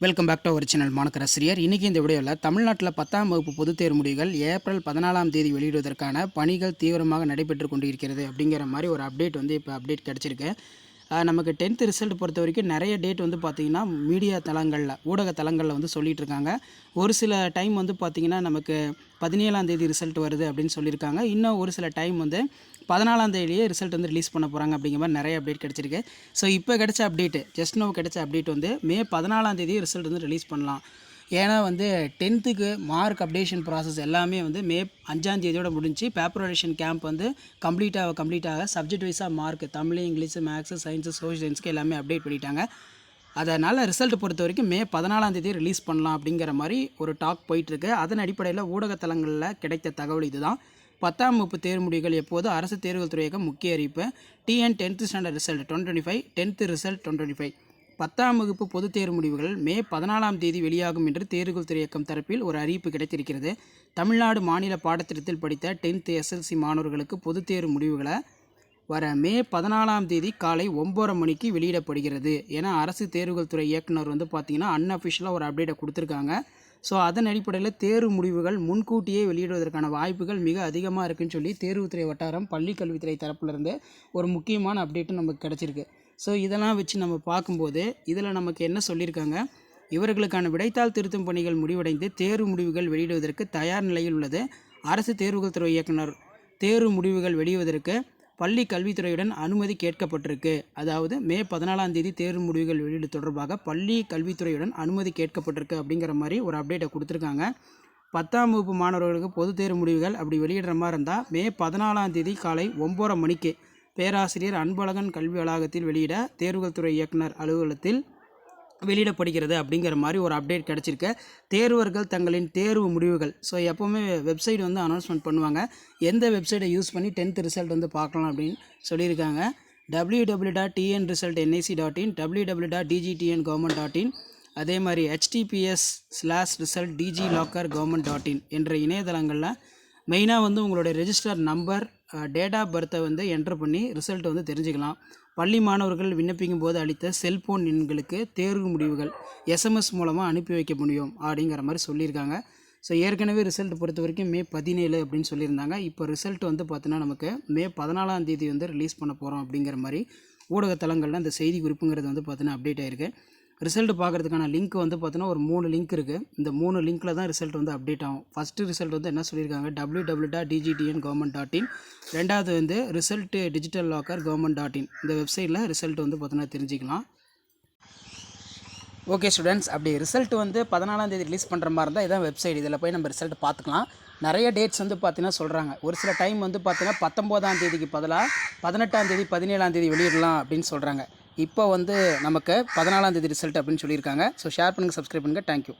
Welcome back to our channel மாணக்கரசிரியர் இன்றைக்கி இந்த வீடியோவில் தமிழ்நாட்டில் பத்தாம் வகுப்பு பொதுத் தேர்வு முடிவுகள் ஏப்ரல் பதினாலாம் தேதி வெளியிடுவதற்கான பணிகள் தீவிரமாக நடைபெற்று கொண்டு இருக்கிறது அப்படிங்கிற மாதிரி ஒரு அப்டேட் வந்து இப்போ அப்டேட் கிடச்சிருக்கு. நமக்கு டென்த்து ரிசல்ட் பொறுத்த வரைக்கும் நிறைய டேட் வந்து பார்த்திங்கன்னா மீடியா தளங்களில் ஊடக தளங்களில் வந்து சொல்லிட்டு இருக்காங்க ஒரு சில டைம் வந்து பார்த்திங்கன்னா நமக்கு பதினேழாம் தேதி ரிசல்ட் வருது அப்படின்னு சொல்லியிருக்காங்க. இன்னும் ஒரு சில டைம் வந்து பதினாலாம் தேதியே ரிசல்ட் வந்து ரிலீஸ் பண்ண போகிறாங்க அப்படிங்கிற மாதிரி நிறைய அப்டேட் கிடச்சிருக்கு. ஸோ இப்போ கிடச்ச அப்டேட்டு ஜஸ்ட் நோ கிடச்ச அப்டேட் வந்து மே பதினாலாம் தேதி ரிசல்ட் வந்து ரிலீஸ் பண்ணலாம். ஏன்னா வந்து டென்த்துக்கு மார்க் அப்டேஷன் ப்ராசஸ் எல்லாமே வந்து மே அஞ்சாம் தேதியோட முடிஞ்சு பேப்பர் அடிஷன் கேம்ப் வந்து கம்ப்ளீட் ஆக கம்ப்ளீட் ஆக சப்ஜெக்ட் வைஸாக mark Tamil English maths science social சயின்ஸ்க்கு எல்லாமே அப்டேட் பண்ணிட்டாங்க. அதனால் ரிசல்ட் பொறுத்த வரைக்கும் மே பதினாலாம் தேதி ரிலீஸ் பண்ணலாம் அப்படிங்கிற மாதிரி ஒரு டாக் போயிட்டுருக்கு. அதன் அடிப்படையில் ஊடகத்தலங்களில் கிடைத்த தகவல் இதுதான். பத்தாம் வகுப்பு தேர்வு முடிவுகள் எப்போது அரசு தேர்வுகள் துறையகம் முக்கிய அறிவிப்பு. TN tenth standard result twenty five tenth result twenty twenty five பத்தாம் வகுப்பு பொதுத் தேர்வு முடிவுகள் மே பதினாலாம் தேதி வெளியாகும் என்று தேர்வுகள் துறை இயக்கம் தரப்பில் ஒரு அறிவிப்பு கிடைத்திருக்கிறது. தமிழ்நாடு மாநில பாடத்திட்டத்தில் படித்த டென்த் எஸ்எல்சி மாணவர்களுக்கு பொதுத் தேர்வு முடிவுகளை வர மே பதினாலாம் தேதி காலை ஒம்பரை மணிக்கு வெளியிடப்படுகிறது. ஏன்னா அரசு தேர்வுகள் துறை இயக்குனர் வந்து பார்த்தீங்கன்னா அன்அஃபிஷியலாக ஒரு அப்டேட்டை கொடுத்துருக்காங்க. ஸோ அதன் அடிப்படையில் தேர்வு முடிவுகள் முன்கூட்டியே வெளியிடுவதற்கான வாய்ப்புகள் மிக அதிகமாக இருக்குன்னு சொல்லி தேர்வுத்துறை வட்டாரம் பள்ளிக்கல்வித்துறை தரப்புலேருந்து ஒரு முக்கியமான அப்டேட்டும் நமக்கு கிடச்சிருக்கு. ஸோ இதெல்லாம் வச்சு நம்ம பார்க்கும்போது இதில் நமக்கு என்ன சொல்லியிருக்காங்க? இவர்களுக்கான விடைத்தாள் திருத்தும் பணிகள் முடிவடைந்து தேர்வு முடிவுகள் வெளியிடுவதற்கு தயார் நிலையில் உள்ளது. அரசு தேர்வுகள் துறை இயக்குனர் தேர்வு முடிவுகள் வெளியிடுவதற்கு பள்ளி கல்வித்துறையுடன் அனுமதி கேட்கப்பட்டிருக்கு. அதாவது மே பதினாலாம் தேதி தேர்வு முடிவுகள் வெளியீடு தொடர்பாக பள்ளி கல்வித்துறையுடன் அனுமதி கேட்கப்பட்டிருக்கு அப்படிங்கிற மாதிரி ஒரு அப்டேட்டை கொடுத்துருக்காங்க. பத்தாம் வகுப்பு மாணவர்களுக்கு பொது தேர்வு முடிவுகள் அப்படி வெளியிடுற மாதிரி இருந்தால் மே பதினாலாம் தேதி காலை ஒம்பரை மணிக்கு பேராசிரியர் அன்பழகன் கல்வி வளாகத்தில் வெளியிட தேர்வுகள் துறை இயக்குனர் அலுவலகத்தில் வெளியிடப்படுகிறது அப்படிங்கிற மாதிரி ஒரு அப்டேட் கிடச்சிருக்கு. தேர்வர்கள் தங்களின் தேர்வு முடிவுகள். ஸோ எப்போவுமே வெப்சைட் வந்து அனௌன்ஸ்மெண்ட் பண்ணுவாங்க. எந்த வெப்சைட்டை யூஸ் பண்ணி டென்த் ரிசல்ட் வந்து பார்க்கலாம் அப்படின்னு சொல்லியிருக்காங்க. W W dot TN result NIC dot in W W dot DGTN government dot in அதே மாதிரி HTTPS slash result DG locker government dot in என்ற இணையதளங்களில் மெயினாக வந்து உங்களுடைய ரெஜிஸ்டர் நம்பர் டேட் ஆஃப் பர்த்தை வந்து என்ட்ரு பண்ணி ரிசல்ட் வந்து தெரிஞ்சுக்கலாம். பள்ளி மாணவர்கள் விண்ணப்பிக்கும் போது அளித்த செல்ஃபோன் எண்களுக்கு தேர்வு முடிவுகள் எஸ்எம்எஸ் மூலமாக அனுப்பி வைக்க முடியும் அப்படிங்கிற மாதிரி சொல்லியிருக்காங்க. ஸோ ஏற்கனவே ரிசல்ட் பொறுத்த வரைக்கும் மே பதினேழு அப்படின்னு சொல்லியிருந்தாங்க. இப்போ ரிசல்ட் வந்து பார்த்தீங்கன்னா நமக்கு மே பதினாலாம் தேதி வந்து ரிலீஸ் பண்ண போகிறோம் அப்படிங்கிற மாதிரி ஊடகத்தலங்களில் இந்த செய்தி குறிப்புங்கிறது வந்து பார்த்தீங்கன்னா அப்டேட் ஆயிருக்கு. ரிசல்ட் பார்க்குறதுக்கான லிங்க் வந்து பார்த்தோன்னா ஒரு மூணு லிங்க் இருக்குது இந்த மூணு லிங்க்கில் தான் ரிசல்ட் வந்து அப்டேட் ஆகும். ஃபஸ்ட்டு ரிசல்ட் வந்து என்ன சொல்லியிருக்காங்க? W W dot DGTN government dot in ரெண்டாவது வந்து result digital locker government dot in இந்த வெப்சைட்டில் ரிசல்ட் வந்து பார்த்தோன்னா தெரிஞ்சிக்கலாம். ஓகே ஸ்டூடெண்ட்ஸ் அப்படி ரிசல்ட் வந்து பதினாலாம் தேதி ரிலீஸ் பண்ணுற மாதிரி இருந்தால் இதான் வெப்சைட். இதில் போய் நம்ம ரிசல்ட் பார்த்துக்கலாம். நிறைய டேட்ஸ் வந்து பார்த்தீங்கன்னா சொல்கிறாங்க ஒரு சில டைம் வந்து பார்த்தீங்கன்னா பத்தொம்போதாம் தேதிக்கு பதிலாக பதினெட்டாம் தேதி பதினேழாம் தேதி வெளியிடலாம் அப்படின்னு சொல்கிறாங்க இப்போ வந்து நமக்கு பதினாலாம் தேதி ரிசல்ட் அப்படின்னு சொல்லியிருக்காங்க. ஸோ ஷேர் பண்ணுங்கள் சப்ஸ்கிரைப் பண்ணுங்கள் தேங்க்யூ